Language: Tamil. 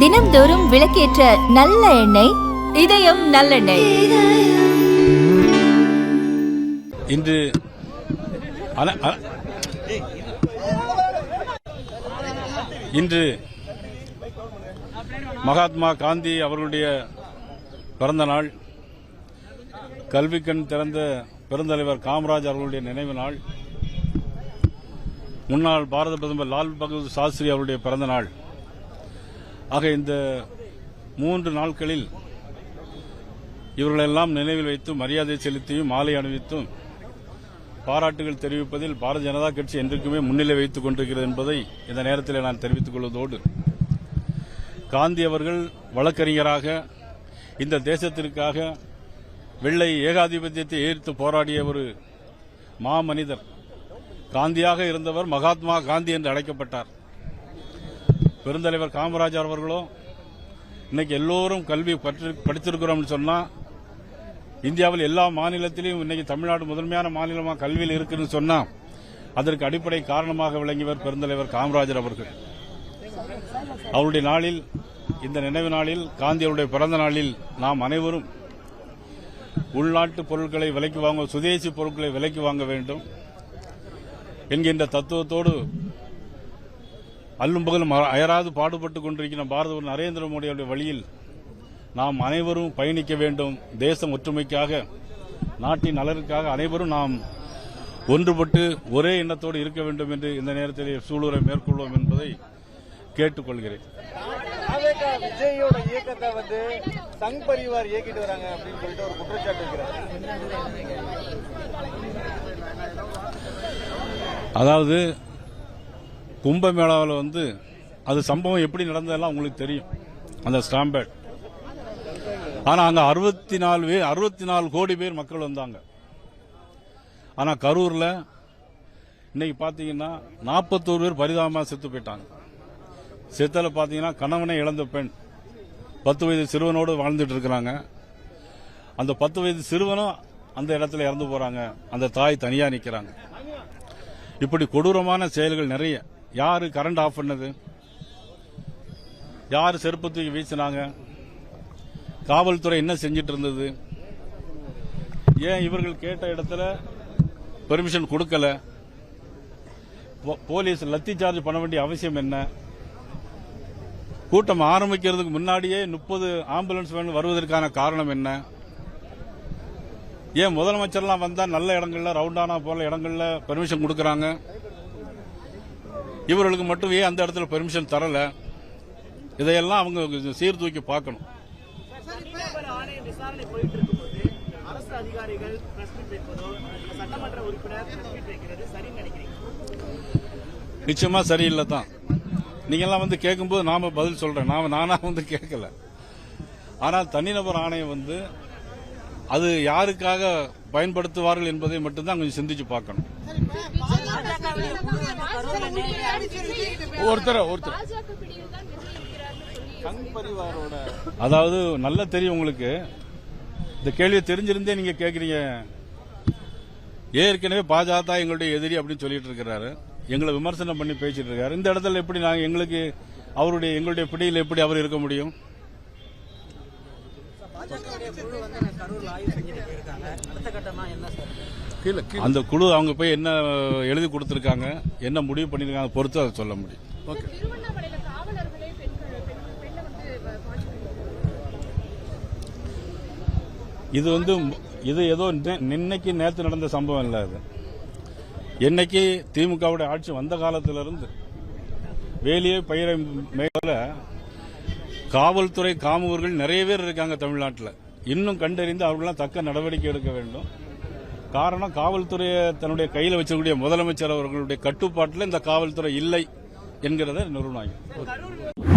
தினம்தோறும் விளக்கேற்ற நல்ல எண்ணெய் இதயம் நல்லெண்ணெய் இன்று இன்று மகாத்மா காந்தி அவர்களுடைய பிறந்த நாள் கல்விக்கண் திறந்த பெருந்தலைவர் காமராஜ் அவர்களுடைய நினைவு நாள் முன்னாள் பாரத பிரதமர் லால் பகதூர் சாஸ்திரி அவருடைய பிறந்த நாள். ஆக இந்த மூன்று நாட்களில் இவர்களெல்லாம் நினைவில் வைத்து மரியாதை செலுத்தியும் மாலை அணிவித்தும் பாராட்டுகள் தெரிவிப்பதில் பாரதிய ஜனதா கட்சி என்றைக்குமே முன்னிலை வைத்துக் கொண்டிருக்கிறது என்பதை இந்த நேரத்தில் நான் தெரிவித்துக் கொள்வதோடு காந்தி அவர்கள் வழக்கறிஞராக இந்த தேசத்திற்காக வெள்ளை ஏகாதிபத்தியத்தை எதிர்த்து போராடிய ஒரு மாமனிதர் காந்தியாக இருந்தவர் மகாத்மா காந்தி என்று அழைக்கப்பட்டார். பெருந்தலைவர் காமராஜர் அவர்களோ இன்னைக்கு எல்லோரும் கல்வி படித்திருக்கிறோம்னு சொன்னால் இந்தியாவில் எல்லா மாநிலத்திலையும் இன்னைக்கு தமிழ்நாடு முதன்மையான மாநிலமாக கல்வியில் இருக்குன்னு சொன்னால் அதற்கு அடிப்படை காரணமாக விளங்கியவர் பெருந்தலைவர் காமராஜர் அவர்கள். அவருடைய நாளில் இந்த நினைவு நாளில் காந்தியருடைய பிறந்த நாளில் நாம் அனைவரும் உள்நாட்டு பொருட்களை விலைக்கு வாங்க சுதேசி பொருட்களை விலைக்கு வாங்க வேண்டும். என்கின்ற தத்துவத்தோடு அல்லும் பகலும் அயராது பாடுபட்டுக் கொண்டிருக்கிற பாரத நரேந்திர மோடியுடைய வழியில் நாம் அனைவரும் பயணிக்க வேண்டும். தேசம் ஒற்றுமைக்காக நாட்டின் நலனுக்காக அனைவரும் நாம் ஒன்றுபட்டு ஒரே எண்ணத்தோடு இருக்க வேண்டும் என்று இந்த நேரத்தில் சூளுரை மேற்கொள்வோம் என்பதை கேட்டுக்கொள்கிறேன். விஜயோட இயக்கத்தை வந்து சங் பரிவார் இயக்கிட்டு வராங்க அப்படின்னு சொல்லிட்டு ஒரு குற்றச்சாட்டு இருக்கிறார். அதாவது கும்பமேளாவில் வந்து அது சம்பவம் எப்படி நடந்ததெல்லாம் உங்களுக்கு தெரியும். அந்த ஸ்டாம்பேட். ஆனால் அங்கே அறுபத்தி நாலு பேர் அறுபத்தி நாலு கோடி பேர் மக்கள் வந்தாங்க. ஆனால் கரூரில் இன்னைக்கு பார்த்தீங்கன்னா நாற்பத்தோரு பேர் பரிதாபமாக செத்து போயிட்டாங்க. செத்தல பார்த்தீங்கன்னா கணவனை இழந்த பெண். பத்து வயது சிறுவனோடு வாழ்ந்துட்டு இருக்கிறாங்க. அந்த பத்து வயது சிறுவனும் அந்த இடத்துல இறந்து போகிறாங்க அந்த தாய் தனியாக நிற்கிறாங்க இப்படி கொடூரமான செயல்கள் நிறைய. யாரு கரண்ட் ஆஃப் பண்ணது? யார் செருப்பு தூக்கி வீசினாங்க? காவல்துறை என்ன செஞ்சிட்டு இருந்தது ஏன் இவர்கள் கேட்ட இடத்துல பெர்மிஷன் கொடுக்கல? போ- போலீஸ் லத்தி சார்ஜ் பண்ண வேண்டிய அவசியம் என்ன? கூட்டம் ஆரம்பிக்கிறதுக்கு முன்னாடியே முப்பது ஆம்புலன்ஸ் வேன் வருவதற்கான காரணம் என்ன? ஏன் முதலமைச்சர்லாம் வந்தா நல்ல இடங்கள்ல ரவுண்டானா போல இடங்கள்ல பெர்மிஷன் கொடுக்கறாங்க? இவர்களுக்கு மட்டும் ஏன் அந்த இடத்துல பெர்மிஷன் தரல? இதையெல்லாம் அவங்க சீர்தூக்கி பார்க்கணும். நிச்சயமா சரியில்லை தான் நீங்கெல்லாம் வந்து கேட்கும்போது நாம பதில் சொல்றேன். நாம நானா வந்து கேட்கல. ஆனால் தனிநபர் ஆணையம் வந்து அது யாருக்காக பயன்படுத்துவார்கள் என்பதை மட்டும்தான் கொஞ்சம் சிந்திச்சு பார்க்கணும். ஒருத்தர ஒருத்தர். அதாவது நல்லா தெரியும் உங்களுக்கு. இந்த கேள்வியை தெரிஞ்சிருந்தே நீங்க கேக்குறீங்க. ஏற்கனவே பாஜக எங்களுடைய எதிரி அப்படின்னு சொல்லிட்டு இருக்கிறாரு. எங்களை விமர்சனம் பண்ணி பேசிட்டு இருக்காரு. இந்த இடத்துல எப்படி நாங்க எங்களுக்கு அவருடைய எங்களுடைய பிடியில் எப்படி அவர் இருக்க முடியும்? அந்த குழு அவங்க போய் என்ன எழுதி கொடுத்திருக்காங்க என்ன முடிவு பண்ணிருக்காங்க பொறுத்து அதை சொல்ல முடியும். ஓகே. இது வந்து இது ஏதோ நின்னைக்கு நேற்று நடந்த சம்பவம் இல்ல அது. என்னைக்கு திமுகவுடைய ஆட்சி வந்த காலத்திலிருந்து வேலியே பயிரை மேல காவல்துறை காமுகர்கள் நிறைய பேர் இருக்காங்க தமிழ்நாட்டில். இன்னும் கண்டறிந்து அவர்கள்லாம் தக்க நடவடிக்கை எடுக்க வேண்டும். காரணம் காவல்துறையை தன்னுடைய கையில் வச்சக்கூடிய முதலமைச்சர் அவர்களுடைய கட்டுப்பாட்டில் இந்த காவல்துறை இல்லை என்கிறத நிறுவனம்